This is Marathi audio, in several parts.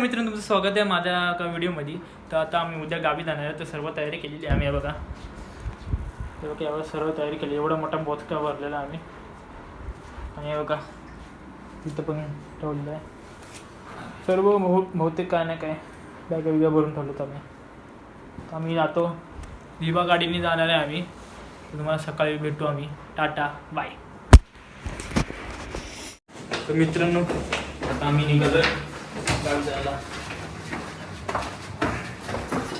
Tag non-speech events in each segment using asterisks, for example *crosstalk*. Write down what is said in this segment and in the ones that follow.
मित्रांनो तुमचं स्वागत आहे माझ्या एका व्हिडिओमध्ये. तर आता आम्ही उद्या गावी जाणार आहे. तर सर्व तयारी केलेली आहे आम्ही बघा. हे बघा यावर सर्व तयारी केली. एवढा मोठा बोचका भरलेला आहे आम्ही. आणि हे बघा तिथं पण ठेवलेलं आहे. सर्व बहु बहुतेक काय नाही काय बॅगा बिगा भरून ठेवलं आम्ही. तर आम्ही जातो. विवा गाडीने जाणार आहे आम्ही. तुम्हाला सकाळी भेटू आम्ही. Tata bye. तर मित्रांनो आता आम्ही निघालो गावी जायला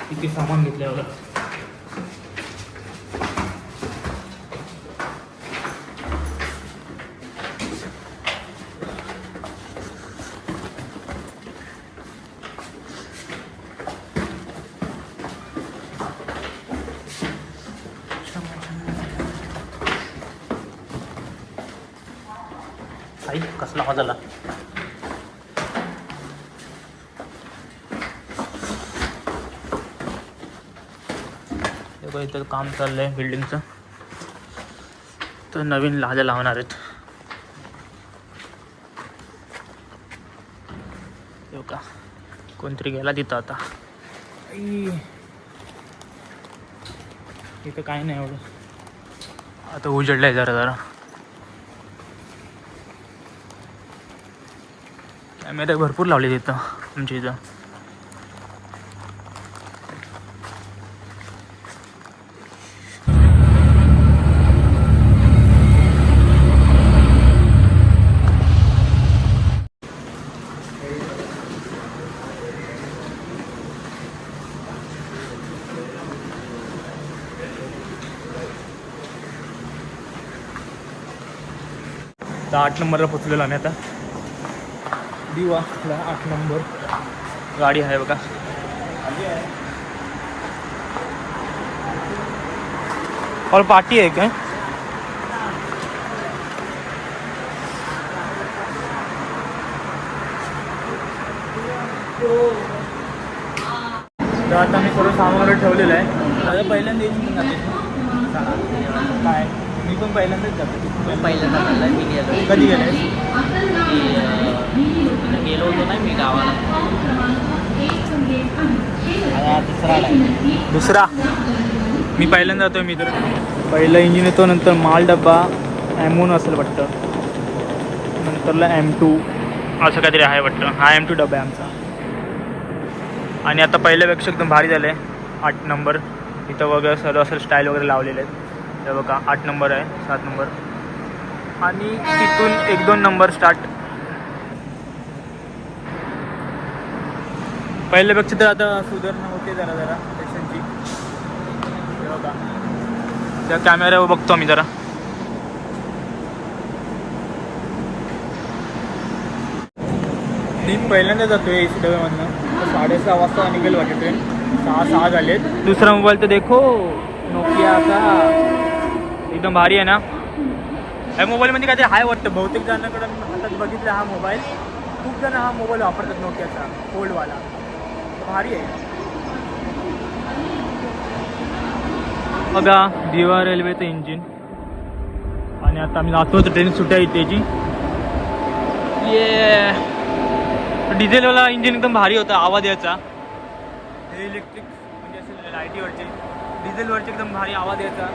किती सामान घेतल्यावर. आई कसला आवाज बघा इथं काम चाललंय बिल्डिंगचं तर नवीन लाजा लावणार आहेत. येऊ का कोणतरी गेला तिथं आता. इथं काही नाही एवढं. आता उजडलंय जरा जरा. कॅमेरे भरपूर लावले तिथं आमच्या इथं. तर आठ नंबरला पोचलेलो आम्ही आता. दिवाला आठ नंबर. गाडी आहे बघा. और पार्टी आहे काय? तर आता मी सर्व सामान ठेवलेलं आहे. पहिल्यांदा. काय? पण पहिल्यांदाच जातो. पहिल्यांदा झालं मी गेलो. कधी गेले गेलो होतो नाही मी गावाला. आलाय. दुसरा? मी पहिल्यांदा जातो मी तर पहिलं इंजिन येतो नंतर माल डब्बा ॲमोन असेल वाटतं. नंतरला एम टू असं काहीतरी आहे वाटतं. हा एम टू डबा आहे आमचा. आणि आता पहिल्यापेक्षा एकदम भारी झालं आहे आठ नंबर इथं वगैरे सर्व असं स्टाईल वगैरे लावलेले आहेत. हे बघा आठ नंबर आहे सात नंबर. आणि तिथून एक दोन नंबर स्टार्ट पहिल्यापेक्षा तर आता सुधारणा होते जरा जरा स्टेशनची हे बघा. त्या कॅमेऱ्यावर बघतो मी जरा. मी पहिल्यांदा जातो ए सी डब्यामधनं साडेसहा वाजता निघेल वाटते. ट्रेन सहा सहा झालेत. दुसरा मोबाईल तर देखो नोकिया का एकदम भारी आहे ना? या मोबाईलमध्ये काहीतरी हाय वाटतं. बहुतेक जणांकडून हातात बघितला हा मोबाईल. खूप जण हा मोबाईल वापरतात नोकियाचा फोल्डवाला भारी आहे. बघा दिवा रेल्वेचं इंजिन आणि आता आम्ही जातो ट्रेन सुट्या येते त्याची ये डिझेलवाला इंजिन एकदम भारी होता आवाज यायचा. हे इलेक्ट्रिक म्हणजे असेल लाईटीवरचे डिझेलवरचे एकदम भारी आवाज यायचा.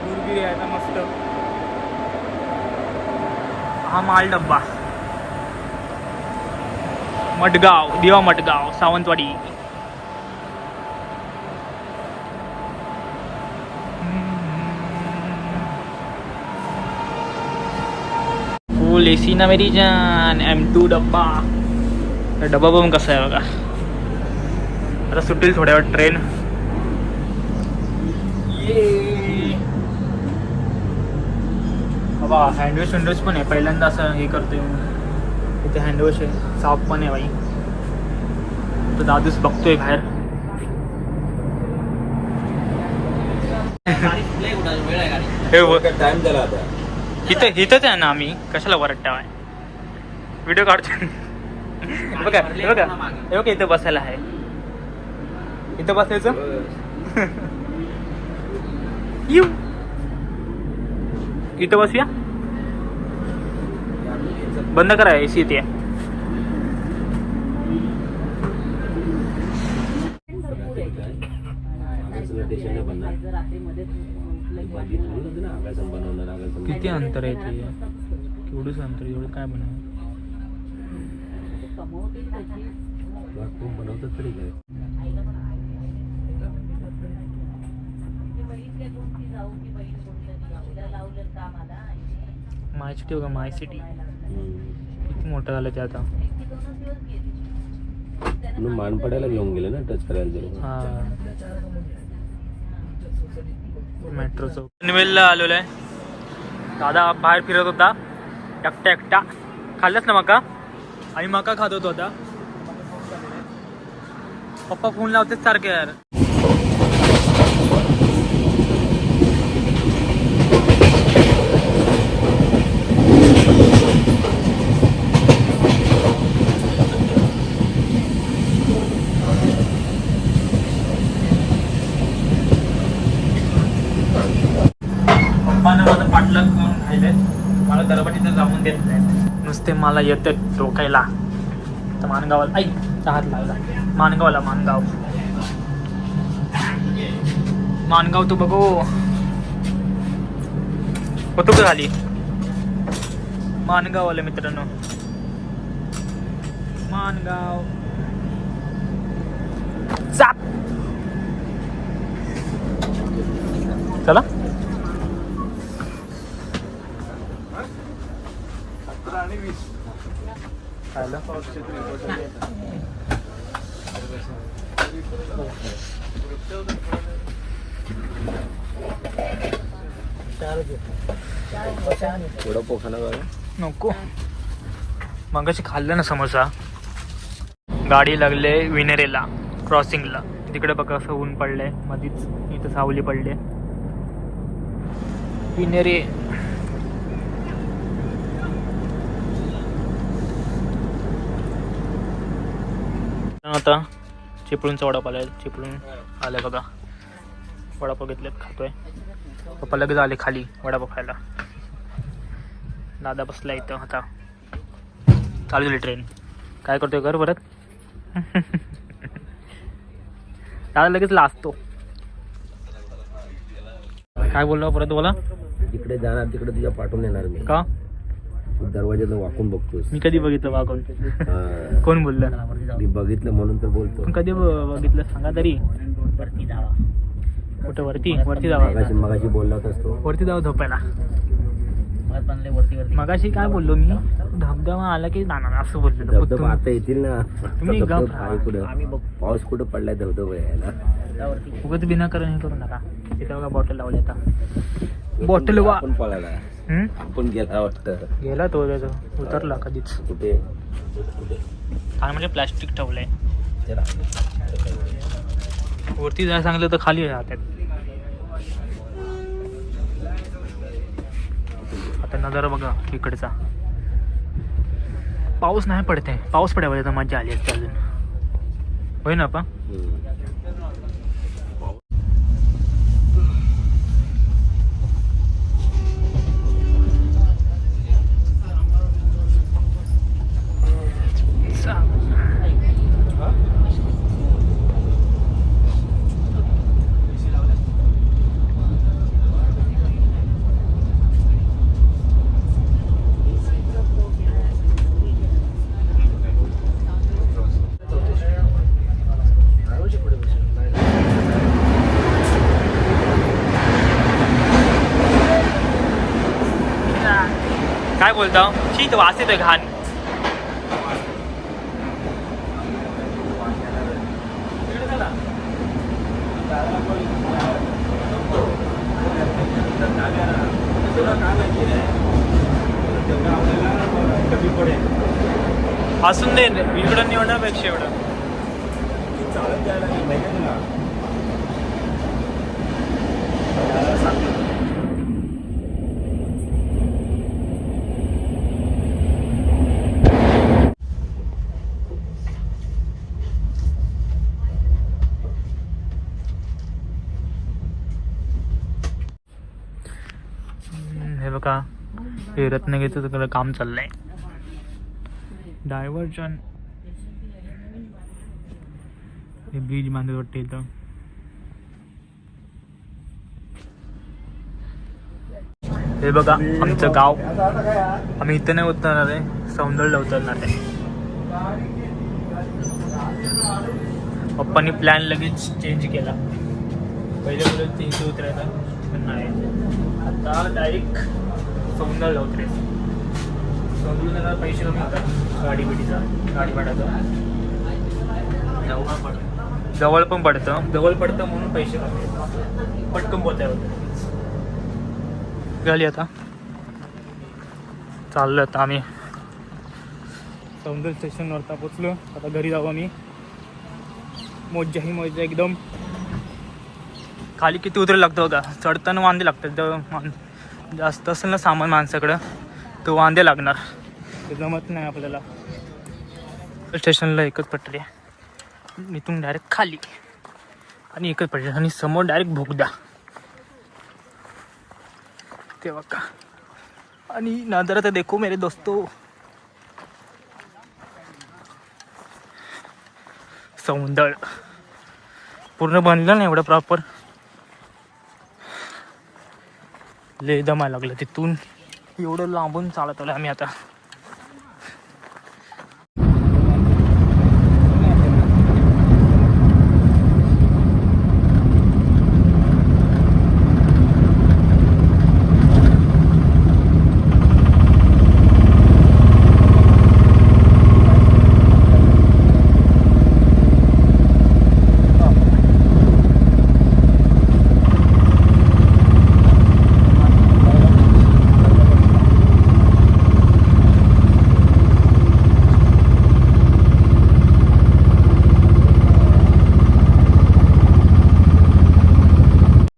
मुरगी आहे ना मस्त. हा माल डब्बा. मटगाव दिवा मटगाव सावंतवाडी. फुल एसी ना मेरी जान एम टू डब्बा. डबा डब्बा पण कसा आहे बघा. आता सुटेल थोड्या वेळ ट्रेन बाबा हँडवॉश हँडवॉश पण आहे. पहिल्यांदा असं हे करतोय मी. इथे हँडवॉश आहे. साफ पण आहे बाई. तर दादूच बघतोय बाहेर. हे टाइम झाला आता इथं इथंच आहे ना आम्ही. कशाला वरट्टा आहे व्हिडिओ काढतो बघा बघा. हे बघा इथं बसायला आहे. इथं बसायचं? येऊ इथं बसूया बंद करा एसी ते किती अंतर आहे ते? केवढंच अंतर एवढं काय बनव बनवतात तरी काय? माय सिटी बघा माय सिटी. किती मोठं झालं ते आता. म्हणून मानपड्याला घेऊन गेले ना टच करायला हा. मेट्रो चौक. पनवेलला आलेलो आहे. दादा बाहेर फिरत होता. एकटा एकटा. खाल्लंच ना मका? आणि मका खात होतो आता. पप्पा फोन लावतेच सारखे यार पप्पानं माझं पाठलाग म्हणून राहिले मला दरबटीचं जाऊन देत नाही. नुसते मला येत डोकायला. तर मानगावाला आई हात लागला मानगावला मानगाव. मानगाव तू बघू. होतो का झाली मानगाव आलं मित्रांनो. मानगाव. चाप चला. वडापाव खाणार बघा नको. मगाशी खाल्लं ना समोसा. गाडी लागले विनेरेला क्रॉसिंगला तिकडे बघा असं ऊन पडलंय मधीच इथं सावली पडले. विनेरे आता चिपळूणचा वडापाव आलाय. चिपळूण आलाय बघा. वडापाव घेतलेत खातोय. पप्पा लगेच आले खाली वडापाव खायला. दादा बसला इथं आता. चालू झाली ट्रेन काय करतोय कर परत? *laughs* दादा लगेच लाजतो काय बोललो परत बोला? जिकडे जाणार तिकडे तुझ्या पाठवून येणार मी. का? तू दरवाजातून वाकून बघतोस मी कधी बघितलं वागून हा. कोण बोललं? मी बघितलं म्हणून तर बोलतो पण कधी ब- बघितलं? सांगा तरी. वरती जावा. कुठं? वरती? वरती जावा. मगाशी मगाशी बोलला होतास तो वरती जावं झोपायला. मग बनले वरती वरती. मगाशी काय बोललो मी? धबधबा आला की जाणार असं बोललेलो धबधबा आता येतील ना. तुम्ही धबधबा आहे कुठं? आम्ही बघ पाऊस कुठं पडलाय धबधबा यायला? जा वरती. उगत विनाकारण हे करू नका. तिथं बघा बॉटल लावली आता. बॉटल वा आपण पळाला? आपण गेला वाटतं. गेला तो त्याचा उतरला कधीच. कुठे? काय म्हणजे प्लॅस्टिक ठेवलंय. वरती जायला सांगितलं तर खाली राहतात आता नजर बघा इकडचा. पाऊस नाही पडते पाऊस पडायला तर मजा आली असते अजून. होय ना पा? हम्म. काय बोलता शीत वास येतोय घाण असून दे इकडं निवडण्यापेक्षा एवढं हम्म, हे रत्नागिरीचं सगळं काम चाललंय. डायव्हर्जन हे ब्रिज बांधत वाटते इथं. हे बघा आमचं गाव. आम्ही इथं नाही उतरणार आहे सौंदर्यला उतरणार आहे. पप्पानी प्लॅन लगेच चेंज केला. पहिले बोलत इथे उतरायचा नाही. आता डायरेक्ट सौंदर्य उतरायचं सौंदर्याला पैसे कमी होतात. गाडी बिडीचा गाडी भाड्याचा. जवळ पडतं. जवळ पण पडतं. जवळ पडतं म्हणून पैसे कमी पटकन पोचायला होतं. झाली आता. चाललो आता आम्ही. सौंदर्य स्टेशनवर आता पोचलो. आता घरी जाऊ आम्ही. मज्जा ही मज्जा एकदम. खाली किती उतरायला लागतं बघा. चढताना वांदे लागतात. मान जास्त असेल ना सामान माणसाकडं तर वांदे लागणार. ते जमत नाही आपल्याला. स्टेशनला एकच पटरी आहे. इथून डायरेक्ट खाली. आणि एकच पटरी आणि समोर डायरेक्ट भोगदा. ते बघा. आणि नजर तर देखो मेरे दोस्तो. सौंदर्य पूर्ण बनलं नाही एवढं प्रॉपर लय दमायला लागलं तिथून. एवढं लांबून चालत आलं आम्ही आता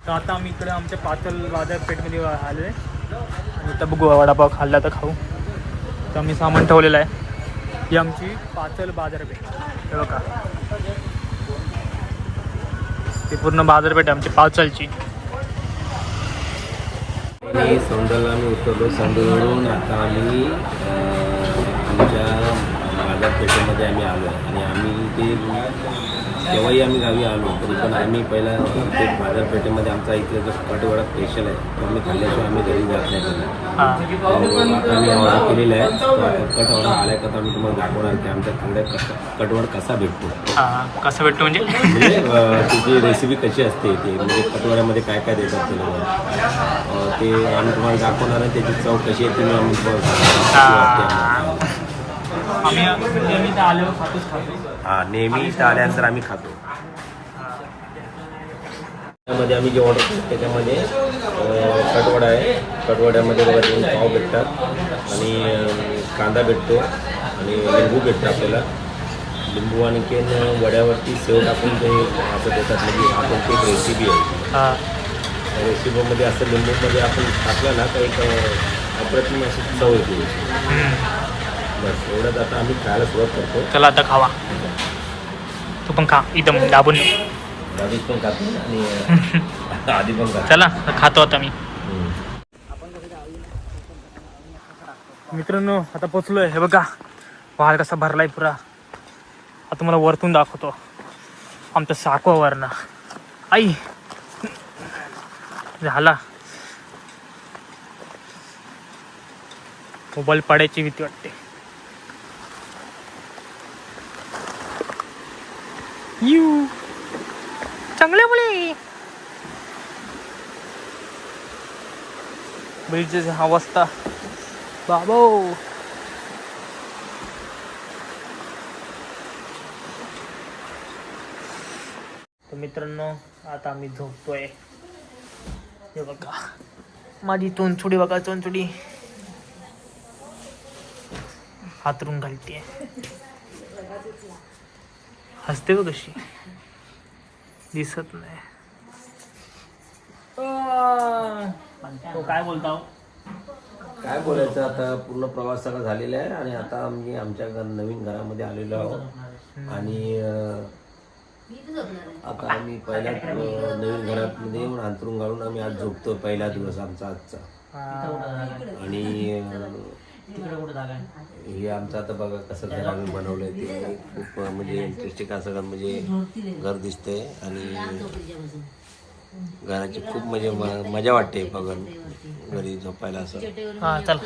तर आता आम्ही आजकाल पाचल बाजारपेठमध्ये आले आणि इथं बघू वडापाव खाल्ला तर खाऊ. तर आम्ही सामान ठेवलेलं आहे. ही आमची पाचल बाजारपेठ. हे बघा. ती पूर्ण बाजारपेठ आहे आमची पाचलची. आणि सौंदर्याला आम्ही उतरलो. सौंदर्यावरून आता आम्ही आमच्या बाजारपेठेमध्ये आम्ही आलो आणि आम्ही ते केव्हाही आम्ही गावी आलो तरी पण आम्ही पहिला ते बाजारपेठेमध्ये आमचा इथला जो कटवडा स्पेशल आहे तो आम्ही खाल्ल्याशिवाय आम्ही घरी जात नाही कधी. हां. तर आता आम्ही ऑर्डर केलेला आहे कट ऑर्डर आल्या का आम्ही तुम्हाला दाखवणार की आमच्या तांड्यात कट कटवड कसा भेटतो. हां कसं भेटतो म्हणजे? म्हणजे त्याची रेसिपी कशी असते ते म्हणजे कटवड्यामध्ये काय काय देतात ते ते आम्ही तुम्हाला दाखवणार आहे त्याची चव कशी आहे तुम्ही आम्ही आम्ही आम्ही इथं आलो खातोच खातो. हा नेहमी इथं आल्यानंतर आम्ही खातो. त्यामध्ये आम्ही जे ऑर्डर करतो त्याच्यामध्ये अं, कटवडा आहे. कटवड्यामध्ये बघा दोन पाव भेटतात. आणि अं, कांदा भेटतो आणि लिंबू भेटतं आपल्याला. लिंबू आणि केन वड्यावरती सेव टाकून ते असं देतात. म्हणजे आपण ते एक रेसिपी आहे. हां. त्या रेसिपीमध्ये असं लिंबूमध्ये आपण टाकलं ना तर एक अं, अप्रतिम अशी चव येते. बस एवढंच आता आम्ही खायला सुरुवात करतो. चला आता खावा. तू पण खा एकदम दाबून दादीच पण खातो आणि अं, *laughs* आधी पण खातो चला खातो आता मी. मित्रांनो आता पोचलोय. हे बघा वाल कसा भरलाय पुरा. आता तुम्हाला वरतून दाखवतो. आमचा साकवा वरना आई! झाला. मोबाईल पडायची भीती वाटते. यू चांगल्या मुले ब्रिजची अवस्था बाबो तर मित्रांनो आता आम्ही झोपतोय. हे बघा. माझी चोंचुडी बघा चोंचुडी. हातरून घालते हसते बघ कशी दिसत नाही. तो काय बोलता? हो? काय बोलायचं आता? पूर्ण प्रवास सगळा झालेला आहे आणि आता आम्ही आमच्या घर नवीन घरामध्ये आलेलो आहोत. आणि अं, आता आम्ही पहिल्या अं, नवीन घरामध्ये येऊन अंतरून घालून आम्ही आज झोपतो पहिला दिवस आमचा आजचा. आणि अं, हे आमचं आता बघा कसं घर आम्ही बनवलंय ते खूप म्हणजे इंटरेस्टिंग असं घर म्हणजे घर दिसतंय आणि घराची खूप म्हणजे म- मजा वाटते बघून. घरी झोपायला असं. हा चल.